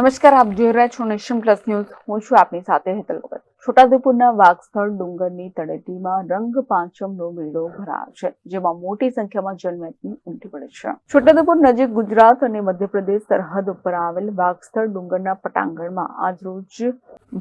નમસ્કાર, આપ જોઈ રહ્યા છો નેશન પ્લસ ન્યૂઝ. હું છું આપની સાથે હેતલ વગર છોટાઉદેપુરના વાઘસ્થળ ડુંગરની તળેટીમાં રંગ પાંચમનો મેળો ભરાયો છે, જેમાં મોટી સંખ્યામાં જનમેદની ઉમટી પડે છે. છોટાઉદેપુર નજીક ગુજરાત અને મધ્યપ્રદેશ સરહદ ઉપર આવેલ વાઘસ્થળ ડુંગરના પટાંગણમાં આજરોજ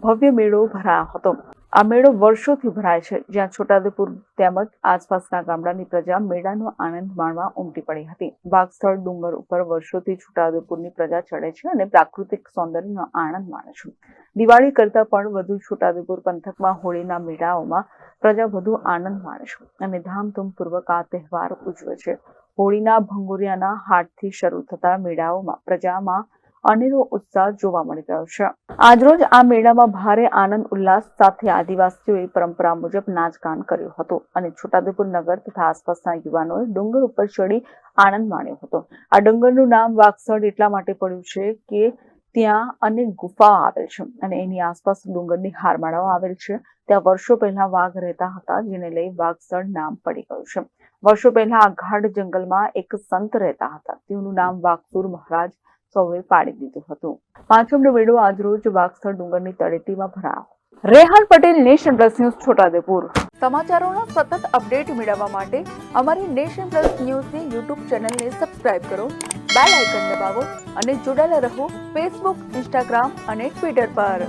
ભવ્ય મેળો ભરાયો હતો. આ મેળો વર્ષોથી ભરાય છે. જ્યાં છોટાઉદેપુર તેમજ આસપાસના ગામડાની પ્રજા મેળાનો આનંદ માણવા ઉમટી પડી હતી. વાગસ્થળ ડુંગર ઉપર વર્ષોથી છોટાઉદેપુરની પ્રજા ચડે છે અને પ્રાકૃતિક સૌંદર્યનો આનંદ માણે છે. દિવાળી કરતાં પણ વધુ છોટાઉદેપુર પંથકમાં હોળીના મેળાઓમાં પ્રજા વધુ આનંદ માણે છે અને ધામધૂમપૂર્વક આ તહેવાર ઉજવે છે. હોળીના ભંગુરિયાના હાટથી શરૂ થતા મેળાઓમાં પ્રજામાં અનેરો ઉત્સાહ જોવા મળી રહ્યો છે. આજરોજ આ મેળામાં ભારે આનંદ, ઉલ્લાસ સાથે આદિવાસીઓએ પરંપરા મુજબ નાચગાન કર્યું હતું અને છોટાઉદેપુર નગર તથા આસપાસના યુવાનોએ ડુંગર ઉપર ચડી આનંદ માણ્યો હતો. આ ડુંગરનું નામ વાગસડ એટલા માટે પડ્યું છે કે ત્યાં અનેક ગુફાઓ આવેલ છે અને એની આસપાસ ડુંગરની હારમાળાઓ આવેલ છે. ત્યાં વર્ષો પહેલા વાઘ રહેતા હતા, જેને લઈ વાગસડ નામ પડી ગયું છે. વર્ષો પહેલા આ ગાઢ જંગલમાં એક સંત રહેતા હતા. તેઓનું નામ વાઘસુર મહારાજ સૌએ પાડી દીધું હતું. પાંચમનો મેળો આજરોજ વાગસર ડુંગરની તળેટીમાં ભરાયો. Rehan Patel, nation plus news Chhota Udepur સમાચારોના સતત અપડેટ મેળવવા માટે અમારી નેશન પ્લસ ન્યૂઝની યુટ્યુબ ચેનલને સબસ્ક્રાઇબ કરો, બેલ આઇકન દબાવો અને જોડાયેલા રહો ફેસબુક, ઇન્સ્ટાગ્રામ અને ટ્વિટર પર.